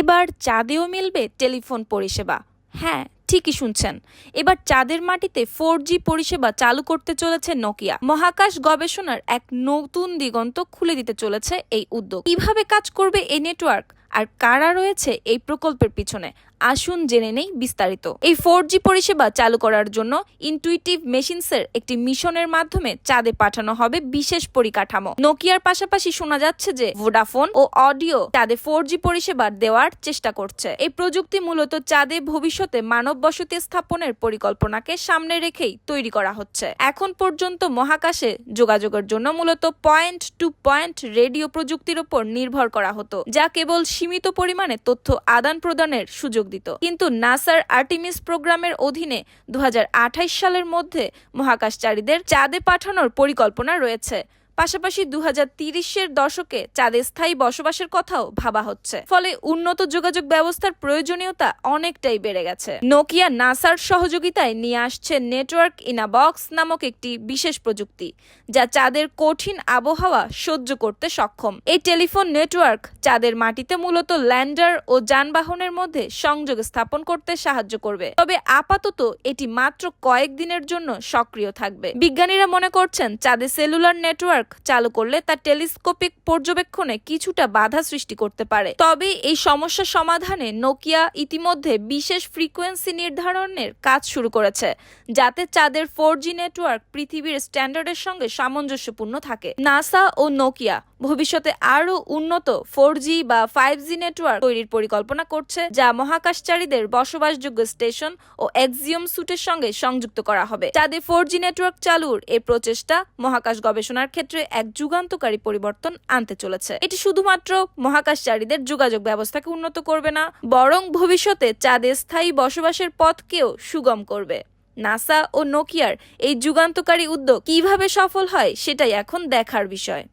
এবার চাঁদেও মিলবে টেলিফোন পরিষেবা। হ্যাঁ ঠিকই শুনছেন। এবার চাঁদের মাটিতে ফোর জি পরিষেবা চালু করতে চলেছে নোকিয়া। মহাকাশ গবেষণার এক নতুন দিগন্ত খুলে দিতে চলেছে এই উদ্যোগ। কীভাবে কাজ করবে এই নেটওয়ার্ক? আর কারা রয়েছে এই প্রকল্পের পিছনে? আসুন জেনে নেই বিস্তারিত। এই ফোর জি পরিষেবা চালু করার জন্য ইনটুইটিভ মেশিনসের একটি মিশনের মাধ্যমে চাঁদে পাঠানো হবে বিশেষ পরিকাঠামো। নোকিয়ার পাশাপাশি শোনা যাচ্ছে যে ভোডাফোন ও অডিও চাঁদে ফোর জি পরিষেবা দেওয়ার চেষ্টা করছে। এই প্রযুক্তি মূলত চাঁদে ভবিষ্যতে মানব বসতি স্থাপনের পরিকল্পনাকে সামনে রেখেই তৈরি করা হচ্ছে। এখন পর্যন্ত মহাকাশে যোগাযোগের জন্য মূলত পয়েন্ট টু পয়েন্ট রেডিও প্রযুক্তির উপর নির্ভর করা হতো, যা কেবল সীমিত পরিমাণে তথ্য আদান প্রদানের সুযোগ দিত। কিন্তু নাসার আর্টিমিস প্রোগ্রামের অধীনে দু সালের মধ্যে মহাকাশচারীদের চাঁদে পাঠানোর পরিকল্পনা রয়েছে। পাশাপাশি দু এর দশকে চাঁদে স্থায়ী বসবাসের কথাও ভাবা হচ্ছে। ফলে উন্নত যোগাযোগ ব্যবস্থার প্রয়োজনীয়তা অনেকটাই বেড়ে গেছে। নোকিয়া নাসার সহযোগিতায় নিয়ে আসছে নেটওয়ার্ক ইন বক্স নামক একটি বিশেষ প্রযুক্তি, যা চাঁদের কঠিন আবহাওয়া সহ্য করতে সক্ষম। এই টেলিফোন নেটওয়ার্ক চাঁদের মাটিতে মূলত ল্যান্ডার ও যানবাহনের মধ্যে সংযোগ স্থাপন করতে সাহায্য করবে। তবে আপাতত এটি মাত্র কয়েকদিনের জন্য সক্রিয় থাকবে। বিজ্ঞানীরা মনে করছেন, চাঁদে সেলুলার নেটওয়ার্ক চালু করলে তা টেলিস্কোপিক পর্যবেক্ষণে কিছুটা বাধা সৃষ্টি করতে পারে। তবে এই সমস্যা সমাধানে নোকিয়া ইতিমধ্যে বিশেষ ফ্রিকোয়েন্সি নির্ধারণের কাজ শুরু করেছে, যাতে চাঁদের ফোর জি নেটওয়ার্ক পৃথিবীর স্ট্যান্ডার্ডের সঙ্গে সামঞ্জস্যপূর্ণ থাকে। নাসা ও নোকিয়া ভবিষ্যতে আরও উন্নত ফোর জি বা ফাইভ জি নেটওয়ার্ক তৈরির পরিকল্পনা করছে, যা মহাকাশচারীদের বসবাসযোগ্য স্টেশন ও এক্সিওম সুটের সঙ্গে সংযুক্ত করা হবে। চাঁদে ফোর জি নেটওয়ার্ক চালুর এ প্রচেষ্টা মহাকাশ গবেষণার ক্ষেত্রে এক যুগান্তকারী পরিবর্তন আনতে চলেছে। এটি শুধুমাত্র মহাকাশচারীদের যোগাযোগ ব্যবস্থাকে উন্নত করবে না, বরং ভবিষ্যতে চাঁদে স্থায়ী বসবাসের পথকেও সুগম করবে। নাসা ও নোকিয়ার এই যুগান্তকারী উদ্যোগ কীভাবে সফল হয়, সেটাই এখন দেখার বিষয়।